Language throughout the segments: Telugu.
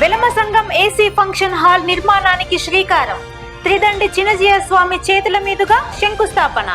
వెలమ సంఘం ఏసీ ఫంక్షన్ హాల్ నిర్మాణానికి శ్రీకారం. త్రిదండి చినజీయ స్వామి చేతుల మీదుగా శంకుస్థాపన.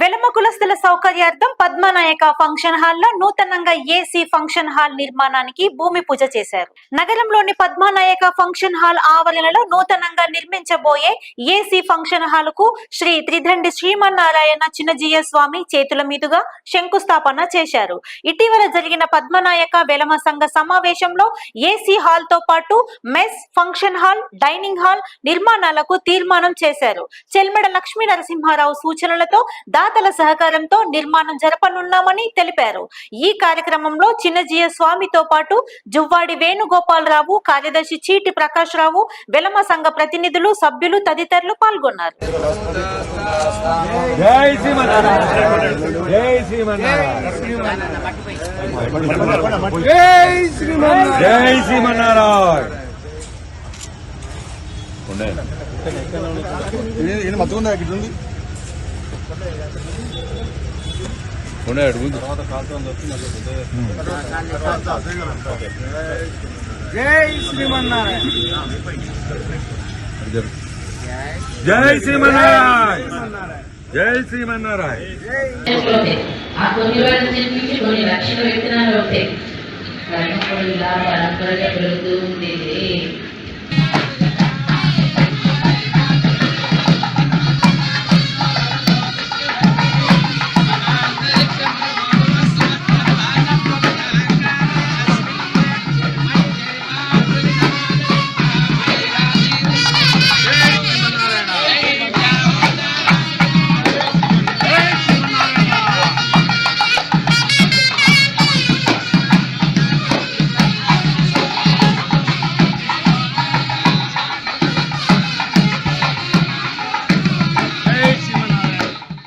వెలమ కులస్తుల సౌకర్యార్థం పద్మనాయక ఫంక్షన్ హాల్లో నూతనంగా ఏసీ ఫంక్షన్ హాల్ నిర్మాణానికి భూమి పూజ చేశారు. నగరంలోని పద్మనాయక ఫంక్షన్ హాల్ ఆవరణలో నూతనంగా నిర్మించబోయే ఏసీ ఫంక్షన్ హాల్కు శ్రీ త్రిదండి శ్రీమన్నారాయణ చిన్నజీయ స్వామి చేతుల మీదుగా శంకుస్థాపన చేశారు. ఇటీవల జరిగిన పద్మనాయక వెలమ సంఘ సమావేశంలో ఏసీ హాల్తో పాటు mess function hall dining hall నిర్మాణాలకు తీర్మానం చేశారు. చెల్మెడ లక్ష్మీ నరసింహారావు సూచనలతో దాతల సహకారంతో నిర్మాణం జరపనున్నామని తెలిపారు. ఈ కార్యక్రమంలో చిన్నజీయ స్వామితో పాటు జువ్వాడి వేణుగోపాలరావు కార్యదర్శి చీటి ప్రకాష్ రావు వెలమ సంఘ ప్రతినిధులు సభ్యులు తదితరులు పాల్గొన్నారు. జై శ్రీమన్నారాయణ. జై శ్రీమన్నారాయణ. జై మత్తుకుందా ఇక్కడ ఉంది జై శ్రీమన్నారాయణ. జై శ్రీమన్నారాయణ. జై శ్రీమన్నారాయణ. ఆ కొన్ని రోజుల నుంచి కొన్ని లక్షల విత్తనాలు ఇలా పరంపరగా పెరుగుతూ